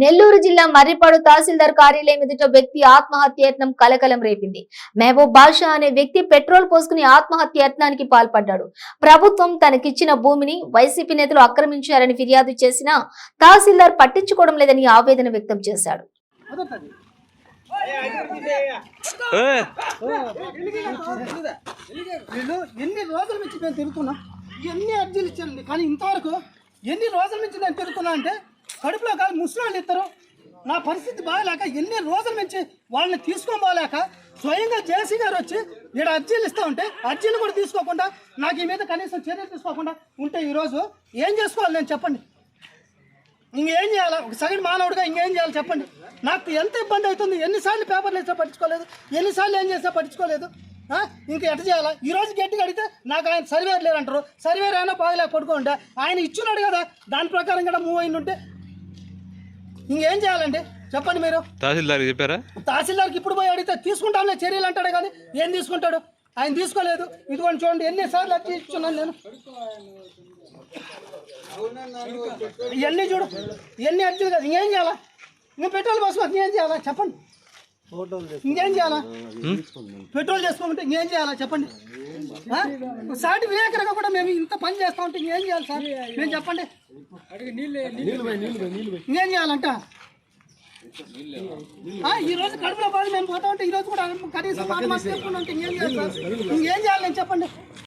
నెల్లూరు జిల్లా మర్రిపాడు తహసీల్దార్ కార్యాలయం ఎదుట వ్యక్తి ఆత్మహత్య యత్నం కలకలం రేపింది. మహబూబ్ బాషా అనే వ్యక్తి పెట్రోల్ పోసుకుని ఆత్మహత్య యత్నానికి పాల్పడ్డాడు. ప్రభుత్వం తనకిచ్చిన భూమిని వైసీపీ నేతలు ఆక్రమించారని ఫిర్యాదు చేసినా తహసీల్దార్ పట్టించుకోవడం లేదని ఆవేదన వ్యక్తం చేశాడు. ఎన్ని రోజుల నుంచి నేను తిరుగుతున్నా? ఎన్ని అర్జీలు ఇచ్చానండి కానీ ఇంతవరకు ఎన్ని రోజుల నుంచి నేను తిరుగుతున్నా అంటే కడుపులో కాదు ముసలి ఇద్దరు. నా పరిస్థితి బాగలేక ఎన్ని రోజుల నుంచి వాళ్ళని తీసుకొని పోలేక స్వయంగా జేసీ గారు వచ్చి ఇక్కడ అర్జీలు ఇస్తూ ఉంటే అర్జీలు కూడా తీసుకోకుండా నాకు ఈ మీద కనీసం చర్యలు తీసుకోకుండా ఉంటే ఈరోజు ఏం చేసుకోవాలి నేను చెప్పండి. ఇంకేం చేయాలి? ఒక సగటు మానవుడిగా ఇంకేం చేయాలి చెప్పండి. నాకు ఎంత ఇబ్బంది అవుతుంది? ఎన్నిసార్లు పేపర్లు ఇచ్చినా పట్టించుకోలేదు. ఎన్నిసార్లు ఏం చేసినా పట్టించుకోలేదు. ఇంకా ఎట్ట చేయాలా? ఈ రోజు గట్టిగా అడిగితే నాకు ఆయన సర్వేర్ లేరంటారు. సర్వేర్ అయినా బాగలేక పడుకోండి ఆయన ఇచ్చున్నాడు కదా. దాని ప్రకారం కూడా మూవ్ అయిన ఉంటే ఇంకేం చేయాలండి? చెప్పండి మీరు. తహసీల్దార్ చెప్పారా? తహసీల్దార్కి ఇప్పుడు పోయి అడిగితే తీసుకుంటాంలే చర్యలు అంటాడు కానీ ఏం తీసుకుంటాడు? ఆయన తీసుకోలేదు. ఇదిగోండి చూడండి ఎన్నిసార్లు అర్జీ ఇచ్చున్నాను నేను. ఇవన్నీ చూడు ఇవన్నీ అర్జీలు కదా. ఇంకేం చేయాలా? ఇంకా పెట్రోల్ పోసుకో ఇంకేం చేయాలా? చెప్పండి. ఇంకేం చేయాలా? పెట్రోల్ చేసుకోమంటే ఇంకేం చేయాలా? చెప్పండి? సాటి విలేకరుగా కూడా మేము ఇంత పని చేస్తా ఉంటే ఇంకేం చేయాలి సార్? మేము చెప్పండి. ఇంకేం చేయాలంట? ఈ రోజు కడుపులో బాగా మేము పోతా ఉంటే ఈ రోజు కూడా కనీసం మాట మాట చెప్పుకుంటూ ఉంటే ఇంకేం చేయాలి సార్? ఇంకేం చేయాలి నేను చెప్పండి.